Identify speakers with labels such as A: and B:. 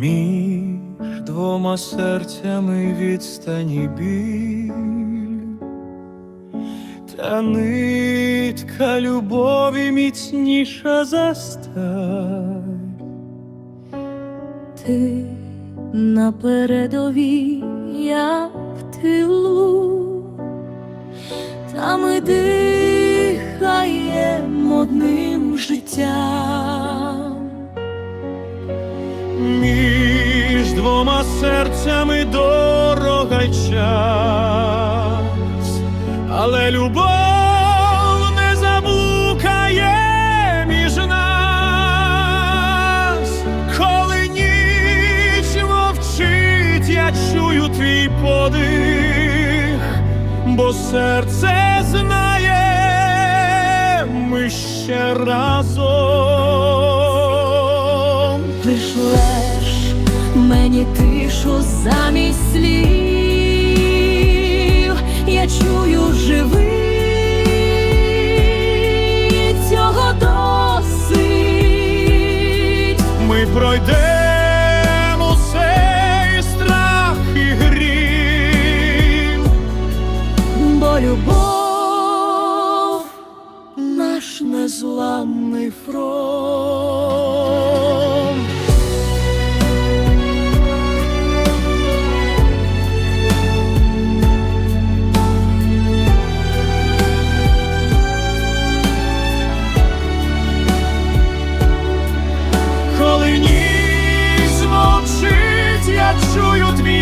A: Між двома серцями відстані біль, та нитка любові міцніша за.
B: Ти на передовій, я в тилу, та ми
A: двома серцями дорога й час, але любов не заблукає між нас, коли ніч мовчить, я чую твій подих, бо серце знає, ми ще разом.
B: Мені тишу замість слів, я чую живий, цього досить.
A: Ми пройдемо цей страх і грім,
B: бо любов наш незламний фронт.
A: Змовчить, я